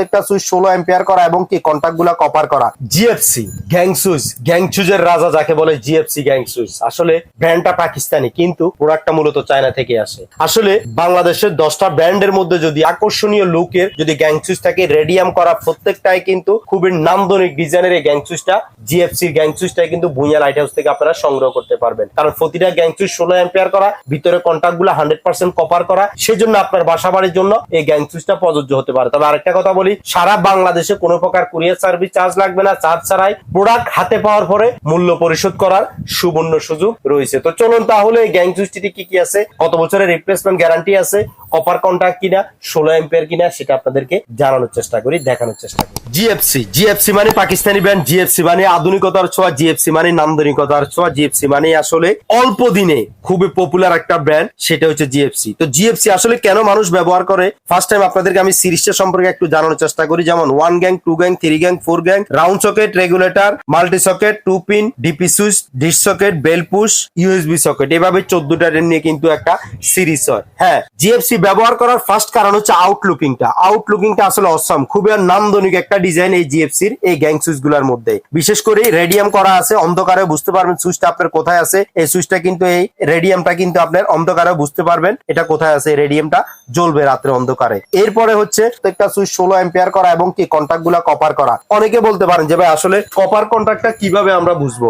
প্রত্যেকটা সুইচ ষোলো এম্পিয়ার করা এবং কি কন্ট্যাক্টগুলা কপার করা। জিএফসি গ্যাং সুইচ গ্যাং সুইচের রাজা যাকে বলে জিএফসি গ্যাং সুইচ আসলে ব্র্যান্ডটা পাকিস্তানি, কিন্তু প্রোডাক্টটা মূলত চায়না থেকে আসে। আসলে বাংলাদেশের দশটা ব্র্যান্ডের মধ্যে যদি আকর্ষণীয় লুকের যদি গ্যাং সুইচ থাকে রেডিয়াম করা প্রত্যেকটাই কিন্তু খুবই নান্দনিক ডিজাইনের এই গ্যাং সুইচটা জিএফসি গ্যাং সুইচটাই কিন্তু ভুঁইয়া লাইট হাউস থেকে আপনারা সংগ্রহ করতে পারবেন। কারণ প্রতিটা গ্যাং সুইচ ষোলো এম্পিয়ার করা, ভিতরে কন্ট্যাক্টগুলো হান্ড্রেড পার্সেন্ট কপার করা, সেজন্য আপনার বাসা বাড়ির জন্য এই গ্যাং সুইচটা প্রযোজ্য হতে পারে। তবে আরেকটা কথা বলি সারা বাংলাদেশে কোনো প্রকার কুরিয়ার সার্ভিস চার্জ লাগবে না। চার্জ ছাড়াই প্রোডাক্ট হাতে পাওয়ার পরে মূল্য পরিশোধ করার সুবর্ণ সুযোগ রয়েছে। তো চলুন তাহলে এই গ্যাং সুইচটিতে কি কি আছে? কত বছরের রিপ্লেসমেন্ট গ্যারান্টি আছে? কপার কন্ট্যাক্ট কিনা, ষোলো এম্পিয়ার কিনা, সেটা আপনাদেরকে জানানোর চেষ্টা করি, দেখানোর চেষ্টা করি। জিএফসি জিএফসি মানে পাকিস্তানি ব্র্যান্ড জিএফসি মানে আধুনিকতার ছোঁয়া জিএফসি মানে নান্দনিকতার ছোঁয়া জিএফসি মানে আসলে অল্প দিনে খুবই পপুলার একটা ব্র্যান্ড সেটা হচ্ছে জিএফসি তো জিএফসি আসলে কেন মানুষ ব্যবহার করে? ফার্স্ট টাইম আপনাদেরকে আমি সিরিজটা সম্পর্কে একটু জানানোর চেষ্টা করি, যেমন one gang two gang three gang four gang round socket regulator multi socket two pin DP switch dish socket bell push USB socket এভাবে চোদ্দটা নিয়ে কিন্তু একটা সিরিজ হয়। হ্যাঁ জিএফসি ব্যবহার করার ফার্স্ট কারণ হচ্ছে আউটলুকিংটা আউটলুকিংটা আসলে অসম খুবই নান্দনিক একটা ডিজাইন এই জিএফসির এই গ্যাং সুইচগুলার মধ্যে। বিশেষ করে রেডিয়াম করা আছে অন্ধকারে বুঝতে পারবেন সুইচটা আপনার কোথায় আছে। এই সুইচটা কিন্তু এই রেডিয়ামটা কিন্তু আপনার অন্ধকারে বুঝতে পারবেন এটা কোথায় আছে। রেডিয়ামটা জ্বলবে রাত্রে অন্ধকারে। এরপরে হচ্ছে একটা সুইচ ষোলো এম্পিয়ার করা এবং কি কন্ট্যাক্টগুলা কপার করা। অনেকে বলতে পারেন যে, ভাই, আসলে কপার কন্ট্যাক্টটা কীভাবে আমরা বুঝব?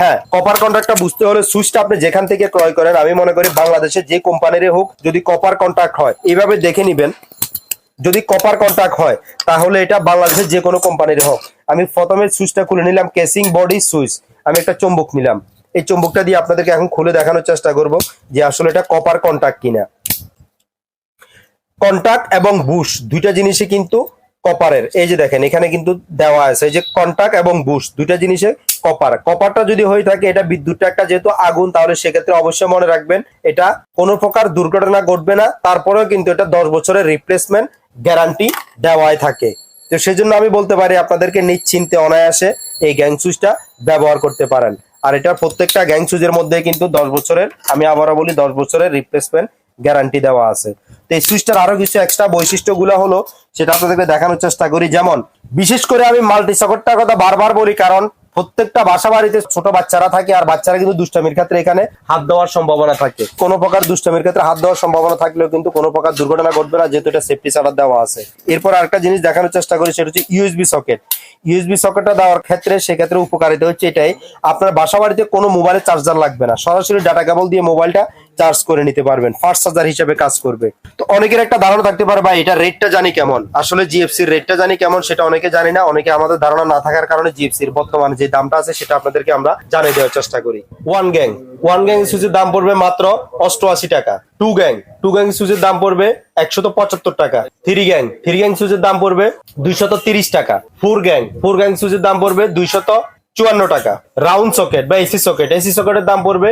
হ্যাঁ কপার কন্ট্যাক্টটা বুঝতে হলে সুইচটা আপনি যেখান থেকে ক্রয় করেন, আমি মনে করি বাংলাদেশে যে কোম্পানির হোক, যদি কপার কন্ট্যাক্ট হয় এইভাবে দেখে নেবেন। যদি কপার কন্ট্যাক্ট হয়, তাহলে এটা বাংলাদেশের যে কোনো কোম্পানির হোক। আমি প্রথমে সুইচটা খুলে নিলাম কেসিং বডি সুইচ আমি একটা চুম্বক নিলাম। এই চুম্বকটা দিয়ে আপনাদেরকে এখন খুলে দেখানোর চেষ্টা করব যে আসলে এটা কপার কন্ট্যাক্ট কিনা। কন্ট্যাক্ট এবং বুশ দুইটা জিনিসই কিন্তু কপারের এই যে দেখেন, এখানে কিন্তু দেওয়া আছে এই যে কন্ট্যাক্ট এবং বুশ দুইটা জিনিসে কপার কপারটা যদি হয়ে থাকে, এটা বিদ্যুৎটা একটা যেহেতু আগুন, তাহলে সেক্ষেত্রে অবশ্যই মনে রাখবেন, এটা কোনো প্রকার দুর্ঘটনা ঘটবে না। তারপরেও কিন্তু এটা দশ বছরের রিপ্লেসমেন্ট গ্যারান্টি দেওয়াই থাকে। তো সেজন্য আমি বলতে পারি, আপনাদেরকে নিশ্চিন্তে অনায়াসে এই গ্যাং সুইচটা ব্যবহার করতে পারেন। আর এটা প্রত্যেকটা গ্যাং সুইচের মধ্যে কিন্তু দশ বছরের, আমি আবারও বলি, দশ বছরের রিপ্লেসমেন্ট গ্যারান্টি দেওয়া আছে। তো এই সুইচটার আরও কিছু এক্সট্রা বৈশিষ্ট্যগুলো হলো, সেটা আপনাদেরকে দেখানোর চেষ্টা করি। যেমন, বিশেষ করে আমি মাল্টি সকটটার কথা বারবার বলি, কারণ প্রত্যেকটা বাসা বাড়িতে ছোট বাচ্চারা থাকে, আর বাচ্চারা কিন্তু দুষ্টামির ক্ষেত্রে এখানে হাত দেওয়ার সম্ভাবনা থাকে। কোনো প্রকার দুষ্টামির ক্ষেত্রে হাত দেওয়ার সম্ভাবনা থাকলেও কিন্তু কোনো প্রকার দুর্ঘটনা ঘটবে না, যেহেতু এটা সেফটি চার্জার দেওয়া আছে। এরপর আরেকটা জিনিস দেখানোর চেষ্টা করি, সেটা হচ্ছে ইউএসবি সকেট ইউএসবি সকেটটা দেওয়ার ক্ষেত্রে সেক্ষেত্রে উপকারিতা হচ্ছে এটাই, আপনার বাসা বাড়িতে কোনো মোবাইলের চার্জার লাগবে না। সরাসরি ডাটা কেবল দিয়ে মোবাইলটা চার্জ করে নিতে পারবেন ফাস্ট চার্জার হিসেবে কাজ করবে। তো অনেকের একটা ধারণা থাকতে পারে, ভাই, এটা রেটটা জানি কেমন? আসলে জিএফসির রেটটা জানি কেমন সেটা অনেকে জানি না, অনেকে আমাদের ধারণা না থাকার কারণে জিএফসির বর্তমানে যে দামটা আছে সেটা আপনাদেরকে আমরা জানিয়ে দেওয়ার চেষ্টা করি। ওয়ান গ্যাং ওয়ান গ্যাং সুইচের দাম পড়বে মাত্র অষ্টআশি টাকা। টু গ্যাং টু গ্যাং সুইচের দাম পড়বে একশত পঁচাত্তর টাকা। থ্রি গ্যাং থ্রি গ্যাং সুইচের দাম পড়বে দুইশত তিরিশ টাকা। ফোর গ্যাং ফোর গ্যাং সুইচের দাম পড়বে দুইশত চুয়ান্ন টাকা। রাউন্ড সকেট বা এসি সকেট। এসি সকেটের দাম পড়বে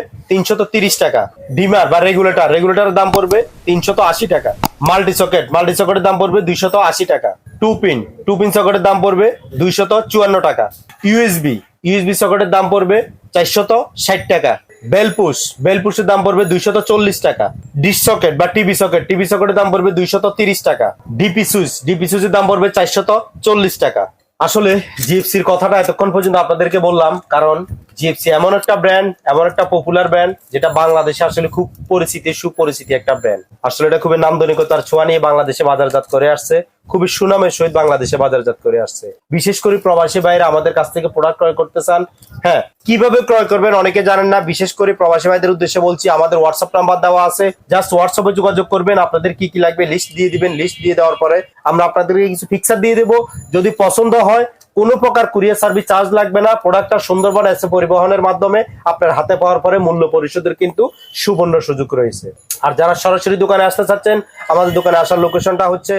তিরিশ টাকা। ডিমার বা রেগুলেটর। রেগুলেটরের দাম পড়বে তিনশত আশি টাকা। Multi socket. মাল্টি সকেটের দাম পড়বে দুইশত আশি টাকা। Two pin. টু পিন সকেটের দাম পড়বে দুইশত চুয়ান্ন টাকা। ইউএসবি। ইউএসবি সকেটের দাম পড়বে চারশত ষাট টাকা। বেলপুশ বেলপুশের দাম পড়বে দুইশত চল্লিশ টাকা। ডিশ সকেট বা টিভি সকেট। টিভি সকেটের দাম পড়বে দুইশত তিরিশ টাকা। DP switch. ডিপি সুইচের দাম পড়বে চারশত চল্লিশ টাকা। আসলে জিএফসির কথাটা এতক্ষণ পর্যন্ত আপনাদেরকে বললাম, কারণ জিএফসি এমন একটা ব্র্যান্ড এমন একটা পপুলার ব্র্যান্ড যেটা বাংলাদেশে আসলে খুব পরিচিতি, সুপরিচিতি একটা ব্র্যান্ড আসলে এটা খুবই নান্দনিকতার ছোঁয়া নিয়ে বাংলাদেশে বাজারজাত করে আসছে, খুবই সুনামের সহিত বাংলাদেশে বাজারজাত করে আসছে। বিশেষ করে প্রবাসী বাইরে আমাদের কাছ থেকে প্রোডাক্ট ক্রয় করতে চান হ্যাঁ কীভাবে ক্রয় করবেন অনেকে জানেন না, বিশেষ করে প্রবাসী ভাইদের উদ্দেশ্যে বলছি, আমাদের হোয়াটসঅ্যাপ নাম্বার দেওয়া আছে। জাস্ট হোয়াটসঅ্যাপে যোগাযোগ করবেন, আপনাদের কি কি লাগবে লিস্ট দিয়ে দিবেন। লিস্ট দিয়ে দেওয়ার পরে আমরা আপনাদেরকে কিছু ফিক্সার দিয়ে দেবো। যদি পছন্দ হয়, কোনো প্রকার কুরিয়ার সার্ভিস চার্জ লাগবে না প্রোডাক্টটা সুন্দরবন এসে পরিবহনের মাধ্যমে আপনার হাতে পাওয়ার পরে মূল্য পরিশোধের কিন্তু সুবর্ণ সুযোগ রয়েছে। আর যারা সরাসরি দোকানে আসতে চাচ্ছেন, আমাদের দোকানে আসার লোকেশনটা হচ্ছে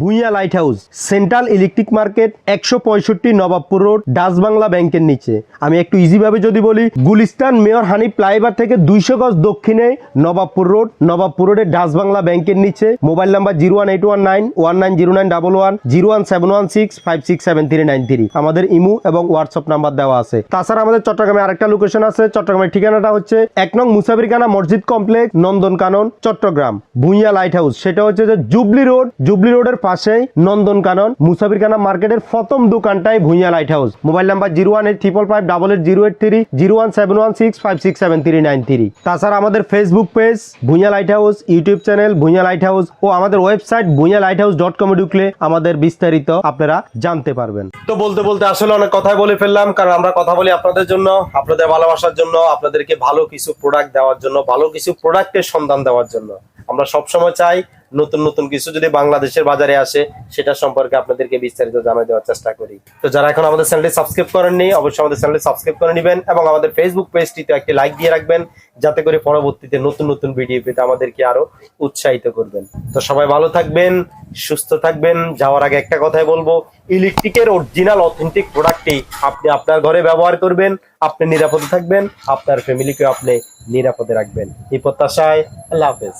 Bhuiya light house central electric market একশো পঁয়ষট্টি নবাবপুর রোড, ডাচ বাংলা ব্যাংকের নিচে। আমি একটু ইজিভাবে যদি বলি, গুলিস্তান মেয়র হানি ফ্লাইওভার থেকে দুইশো গজ দক্ষিণে নবাবপুর রোড, নবাবপুর রোডের ডাচ বাংলা ব্যাংকের নিচে। Mobile number zero one eight one nine one nine zero nine double one, zero one seven one six, five six seven three nine three. আমাদের ইমু এবং হোয়াটসঅ্যাপ নাম্বার দেওয়া আছে। তাছাড়া আমাদের চট্টগ্রামে আরেকটা লোকেশন আছে, চট্টগ্রামের ঠিকানাটা হচ্ছে এক নং Musafirkhana Masjid complex Nandankanan, Chattogram. Bhuiya light house সেটা হচ্ছে যে জুবলি রোড জুবলি রোডের পাশেই নন্দন কানন মুসাফির খানা মার্কেটের প্রথম দোকানটাই Bhuiya light house mobile number zero one eight triple five double eight zero eight three zero one seven one six five six seven three nine three. তাছাড়া আমাদের Facebook page Bhuiya light house YouTube channel Bhuiya light house ও আমাদের website Bhuiya light house dot কমে ঢুকলে আমাদের বিস্তারিত আপনারা জানতে পারবেন। তো বলতে বলতে আসলে অনেক কথাই বলে ফেললাম, কারণ আমরা কথা বলি আপনাদের জন্য, আপনাদের ভালোবাসার জন্য, আপনাদেরকে ভালো কিছু প্রোডাক্ট দেওয়ার জন্য, ভালো কিছু প্রোডাক্টের সন্ধান দেওয়ার জন্য। আমরা সবসময় চাই নতুন নতুন কিছু যদি বাংলাদেশের বাজারে আসে, সেটা সম্পর্কে আপনাদেরকে বিস্তারিত জানিয়ে দেওয়ার চেষ্টা করি। তো যারা এখন আমাদের চ্যানেলটি সাবস্ক্রাইব করেননি, অবশ্যই আমাদের চ্যানেলটি সাবস্ক্রাইব করে নেবেন এবং আমাদের ফেসবুক পেজটিতে একটি লাইক দিয়ে রাখবেন, যাতে করে পরবর্তীতে নতুন নতুন ভিডিও পেতে আমাদেরকে আরও উৎসাহিত করবেন। তো সবাই ভালো থাকবেন, সুস্থ থাকবেন। যাওয়ার আগে একটা কথাই বলব ইলেকট্রিকের অরিজিনাল অথেন্টিক প্রোডাক্টটি আপনি আপনার ঘরে ব্যবহার করবেন, আপনি নিরাপদে থাকবেন, আপনার ফ্যামিলিকে আপনি নিরাপদে রাখবেন। এই প্রত্যাশায় আল্লাহ হাফেজ।